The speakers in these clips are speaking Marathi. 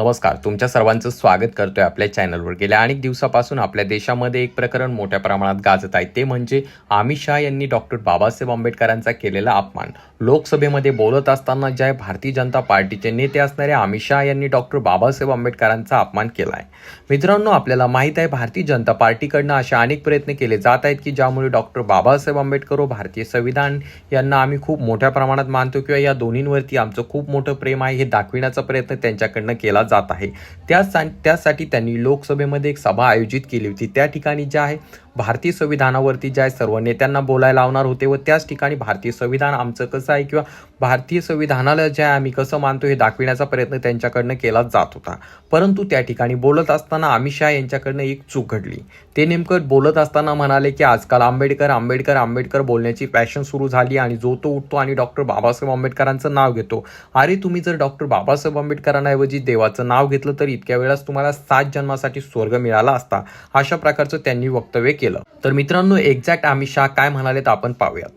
नमस्कार तुमच्या सर्वांचं स्वागत करतोय आपल्या चॅनलवर. गेल्या अनेक दिवसापासून आपल्या देशामध्ये एक प्रकरण मोठ्या प्रमाणात गाजत आहे. ते म्हणजे अमित शहा यांनी डॉक्टर बाबासाहेब आंबेडकरांचा केलेला अपमान. लोकसभेमध्ये बोलत असताना ज्या भारतीय जनता पार्टीचे नेते असणारे अमित शहा यांनी डॉक्टर बाबासाहेब आंबेडकरांचा अपमान केला आहे मित्रांनो आपल्याला माहीत आहे भारतीय जनता पार्टीकडनं असे अनेक प्रयत्न केले जात आहेत की ज्यामुळे डॉक्टर बाबासाहेब आंबेडकर व भारतीय संविधान यांना आम्ही खूप मोठ्या प्रमाणात मानतो किंवा या दोन्हींवरती आमचं खूप मोठं प्रेम आहे हे दाखविण्याचा प्रयत्न त्यांच्याकडनं केला जात आहे. त्या त्यासाठी त्यांनी लोकसभेमध्ये एक सभा आयोजित केली होती. त्या ठिकाणी जे आहे भारतीय संविधानावरती ज्या सर्व नेत्यांना बोलायला लावणार होते व त्याच ठिकाणी भारतीय संविधान आमचं कसं आहे किंवा भारतीय संविधानाला जे आहे आम्ही कसं मानतो हे दाखविण्याचा प्रयत्न त्यांच्याकडनं केला जात होता. परंतु त्या ठिकाणी बोलत असताना अमित शहा यांच्याकडनं एक चूक घडली. ते नेमकं बोलत असताना म्हणाले की आजकाल आंबेडकर आंबेडकर आंबेडकर बोलण्याची पॅशन सुरू झाली आणि जो तो उठतो आणि डॉक्टर बाबासाहेब आंबेडकरांचं नाव घेतो. अरे तुम्ही जर डॉक्टर बाबासाहेब आंबेडकरांऐवजी देवाचं नाव घेतलं तर इतक्या वेळास तुम्हाला सात जन्मासाठी स्वर्ग मिळाला असता. अशा प्रकारचं त्यांनी वक्तव्य केलं. तर मित्रांनो एक्झॅक्ट अमित शहा काय म्हणाले तर आपण पाहूयात.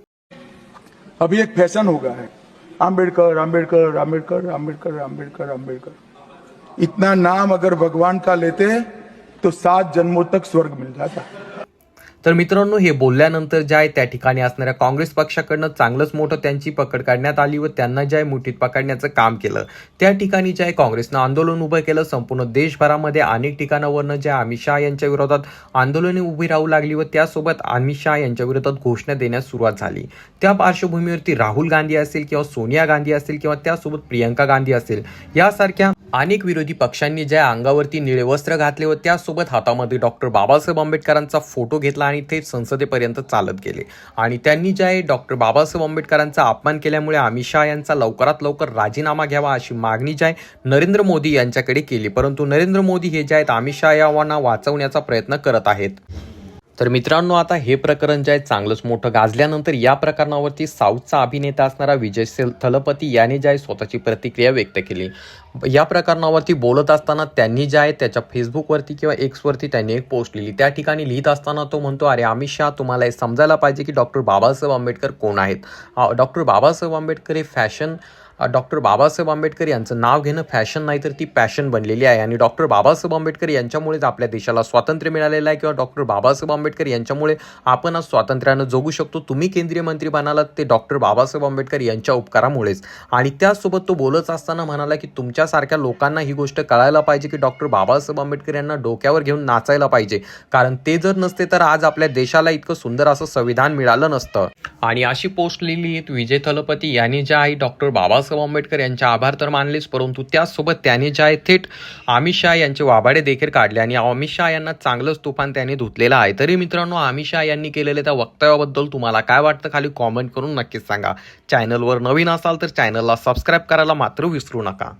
अभी एक फॅशन हो गया है. आंबेडकर आंबेडकर आंबेडकर आंबेडकर आंबेडकर आंबेडकर. इतना नाम अगर भगवान का लेते तो सात जन्मों तक स्वर्ग मिल जाता. तर मित्रांनो हे बोलल्यानंतर ज्या आहे त्या ठिकाणी असणाऱ्या काँग्रेस पक्षाकडनं चांगलंच मोठं त्यांची पकड काढण्यात आली व त्यांना ज्या आहे मुठीत पकडण्याचं काम केलं. त्या ठिकाणी ज्या आहे काँग्रेसनं आंदोलन उभं केलं. संपूर्ण देशभरामध्ये अनेक ठिकाणावरनं ज्या अमित शहा यांच्या विरोधात आंदोलने उभी राहू लागली व त्यासोबत अमित शहा यांच्या विरोधात घोषणा देण्यास सुरुवात झाली. त्या पार्श्वभूमीवरती राहुल गांधी असेल किंवा सोनिया गांधी असेल किंवा त्यासोबत प्रियंका गांधी असेल यासारख्या अनेक विरोधी पक्षांनी ज्या अंगावरती निळे वस्त्र घातले व त्यासोबत हातामध्ये डॉक्टर बाबासाहेब आंबेडकरांचा फोटो घेतला आणि ते संसदेपर्यंत चालत गेले. आणि त्यांनी जे आहे डॉक्टर बाबासाहेब आंबेडकरांचा अपमान केल्यामुळे अमित शहा यांचा लवकरात लवकर राजीनामा घ्यावा अशी मागणी जी आहे नरेंद्र मोदी यांच्याकडे केली. परंतु नरेंद्र मोदी हे जे आहेत अमित शहा यांना वाचवण्याचा प्रयत्न करत आहेत. तर मित्रांनो आता हे प्रकरण जे आहे चांगलंच मोठं गाजल्यानंतर या प्रकरणावरती साऊथचा अभिनेता असणारा विजय सेल थलपती याने जे आहे स्वतःची प्रतिक्रिया व्यक्त केली. या प्रकरणावरती बोलत असताना त्यांनी जे आहे त्याच्या फेसबुकवरती किंवा एक्सवरती त्यांनी एक पोस्ट लिहिली. त्या ठिकाणी लिहित असताना तो म्हणतो अरे अमित शहा तुम्हाला हे समजायला पाहिजे की डॉक्टर बाबासाहेब आंबेडकर कोण आहेत? डॉक्टर बाबासाहेब आंबेडकर हे फॅशन डॉक्टर बाबासाहेब आंबेडकर यांचं नाव घेणं फॅशन नाही तर ती पॅशन बनलेली आहे. आणि डॉक्टर बाबासाहेब आंबेडकर यांच्यामुळेच आपल्या देशाला स्वातंत्र्य मिळालेलं आहे किंवा डॉक्टर बाबासाहेब आंबेडकर यांच्यामुळे आपण आज स्वातंत्र्यानं जगू शकतो. तुम्ही केंद्रीय मंत्री बनालात ते डॉक्टर बाबासाहेब आंबेडकर यांच्या उपकारामुळेच. आणि त्यासोबत तो बोलत असताना म्हणाला की तुमच्यासारख्या लोकांना ही गोष्ट कळायला पाहिजे की डॉक्टर बाबासाहेब आंबेडकर यांना डोक्यावर घेऊन नाचायला पाहिजे. कारण ते जर नसते तर आज आपल्या देशाला इतकं सुंदर असं संविधान मिळालं नसतं. आणि अशी पोस्ट लिहिली विजय थलपती यांनी ज्या आहे डॉक्टर बाबासाहेब आंबेडकर यांचे आभार तर मानलेच परंतु त्याचसोबत त्याने जे आहे थेट अमित शहा यांचे वाबाडे देखील काढले आणि अमित शहा यांना चांगलंच तुफान त्याने धुतलेलं आहे. तरी मित्रांनो अमित शहा यांनी केलेल्या त्या वक्तव्याबद्दल तुम्हाला काय वाटतं खाली कॉमेंट करून नक्कीच सांगा. चॅनलवर नवीन असाल तर चॅनलला सबस्क्राईब करायला मात्र विसरू नका.